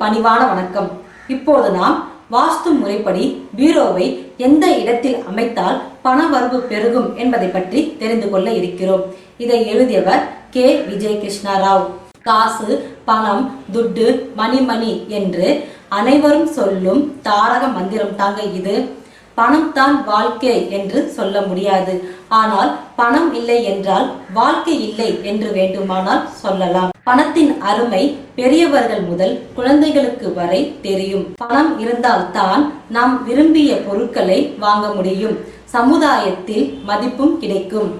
பணிவான வணக்கம். இப்போது நாம் வாஸ்து முறைப்படி பீரோவை எந்த இடத்தில் அமைத்தால் பணவரவு பெருகும் என்பதை பற்றி தெரிந்து கொள்ள இருக்கிறோம். இதை எழுதியவர் கே. விஜய் கிருஷ்ணா ராவ் காசு பணம் துட்டு மணிமணி என்று அனைவரும் சொல்லும் தாரக மந்திரம் தாங்க இது. பணம் தான் வாழ்க்கை என்று சொல்ல முடியாது. ஆனால் பணம் இல்லை என்றால் வாழ்க்கை இல்லை என்று வேண்டுமானால் சொல்லலாம். பணத்தின் அருமை பெரியவர்கள் முதல் குழந்தைகளுக்கு வரை தெரியும். பணம் இருந்தால் தான் நாம் விரும்பிய பொருட்களை வாங்க முடியும். சமுதாயத்தில் மதிப்பும் கிடைக்கும்.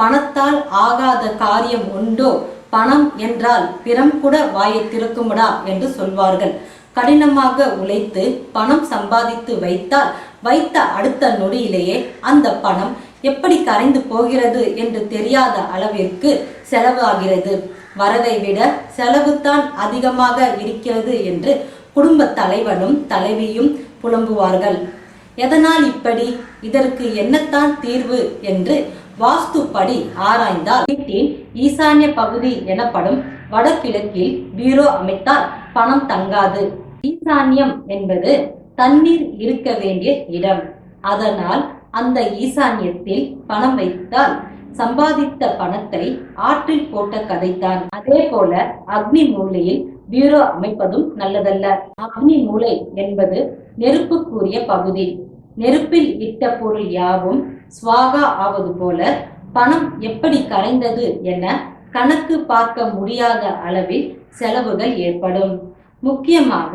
பணத்தால் ஆகாத காரியம் உண்டோ? பணம் என்றால் பிறம் கூட வாயை திறக்குமடா? என்று சொல்வார்கள். கடினமாக உழைத்து பணம் சம்பாதித்து வைத்தால் வைத்த அடுத்த நொடியிலேயே அந்த பணம் எப்படி கரைந்து போகிறது என்று தெரியாத அளவிற்கு செலவு ஆகிறது வரவை விட செலவுதான் அதிகமாக இருக்கிறது என்று குடும்ப தலைவனும் தலைவியும் புலம்புவார்கள். எதனால் இப்படி? இதற்கு என்னத்தான் தீர்வு? என்று வாஸ்துப்படி ஆராய்ந்தால் வீட்டின் ஈசான்ய பகுதி எனப்படும் வடகிழக்கில் பீரோ அமைத்தால் பணம் தங்காது. ஈசான்யம் என்பது தண்ணீர் இருக்க வேண்டிய இடம். அதனால் அந்த ஈசான்யத்தில் பணம் வைத்தால் சம்பாதித்த பணத்தை ஆற்றில் போட்ட கதைத்தான் அதே போல அக்னி மூலையில் பியூரோ அமைப்பதும் நல்லதல்ல. அக்னி மூலை என்பது நெருப்புக்குரிய பகுதி. நெருப்பில் இட்ட பொருள் யாவும் சுவாகா ஆவது போல பணம் எப்படி கரைந்தது என கணக்கு பார்க்க முடியாத அளவில் செலவுகள் ஏற்படும். முக்கியமாக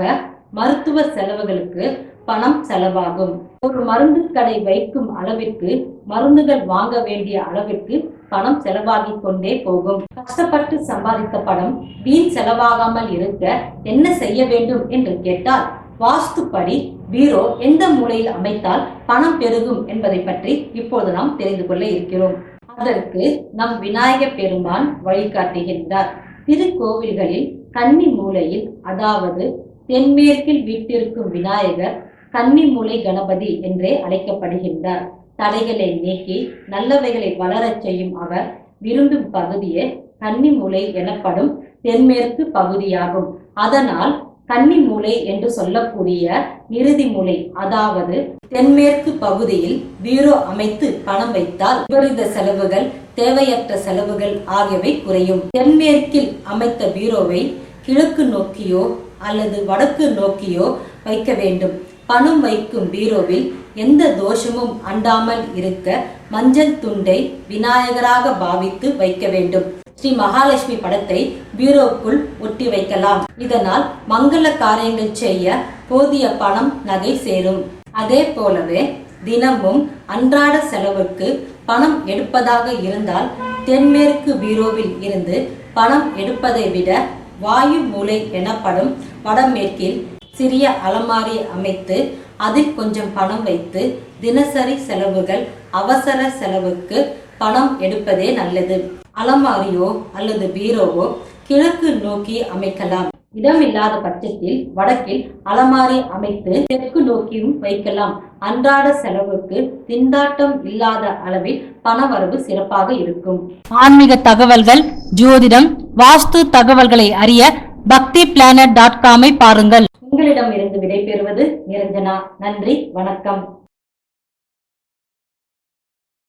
மருத்துவ செலவுகளுக்கு பணம் செலவாகும். ஒரு மருந்து கடை வைக்கும் அளவிற்கு மருந்துகள் வாங்க வேண்டிய அளவிற்கு பணம் செலவாகி கொண்டே போகும். கஷ்டப்பட்டு சம்பாதித்த பணம் வீண் செலவாகாமல் இருக்க என்ன செய்ய வேண்டும் என்று கேட்டால் வாஸ்துப்படி பீரோ எந்த மூலையில் அமைத்தால் பணம் பெருகும் என்பதை பற்றி இப்போது நாம் தெரிந்து கொள்ள இருக்கிறோம். அதற்கு நம் விநாயக பெருமான் வழிகாட்டுகின்றார். திருக்கோவில்களில் கன்னி மூலையில் அதாவது தென்மேற்கில் வீட்டிற்கும் விநாயகர் கன்னிமூலை கணபதி என்றே அழைக்கப்படுகின்றார். தடைகளை நீக்கி நல்லவைகளை வளரச் செய்யும் அவர் விரும்பும் பகுதியே கன்னிமூலை எனப்படும் தென்மேற்கு பகுதியாகும். அதனால் கன்னி மூலை என்று சொல்லக்கூடிய இறுதி மூலை அதாவது தென்மேற்கு பகுதியில் பீரோ அமைத்து பணம் வைத்தால் விபரீத செலவுகள் தேவையற்ற செலவுகள் ஆகியவை குறையும். தென்மேற்கில் அமைத்த பீரோவை கிழக்கு நோக்கியோ அல்லது வடக்கு நோக்கியோ வைக்க வேண்டும். பணம் வைக்கும் பீரோவில் எந்த தோஷமும் அண்டாமல் இருக்க மஞ்சள் துண்டை விநாயகராக பாவித்து வைக்க வேண்டும். ஸ்ரீ மகாலட்சுமி படத்தை பீரோவுக்குள் ஒட்டி வைக்கலாம். இதனால் மங்கள காரியங்கள் செய்ய போதிய பணம் நகை சேரும். அதே போலவே தினமும் அன்றாட செலவுக்கு பணம் எடுப்பதாக இருந்தால் தென்மேற்கு பீரோவில் இருந்து பணம் எடுப்பதை விட வாயு மூலை எனப்படும் வடமேற்கில் சிறிய அலமாரி அமைத்து அதில் கொஞ்சம் பணம் வைத்து தினசரி செலவுகள் அவசர செலவுக்கு பணம் எடுப்பதே நல்லது. அலமாரியோ அல்லது பீரோவோ கிழக்கு நோக்கி அமைக்கலாம். இடமில்லாத பட்சத்தில் வடக்கில் அலமாரி அமைத்து தெற்கு நோக்கியும் வைக்கலாம். அன்றாட செலவுக்கு திண்டாட்டம் இல்லாத அளவில் பணவரவு சிறப்பாக இருக்கும். ஆன்மீக தகவல்கள் ஜோதிடம் வாஸ்து தகவல்களை அறிய பக்தி பிளானட் டாட் காமை பாருங்கள். உங்களிடம் இருந்து விடைபெறுவது நிரஞ்சனா. நன்றி வணக்கம்.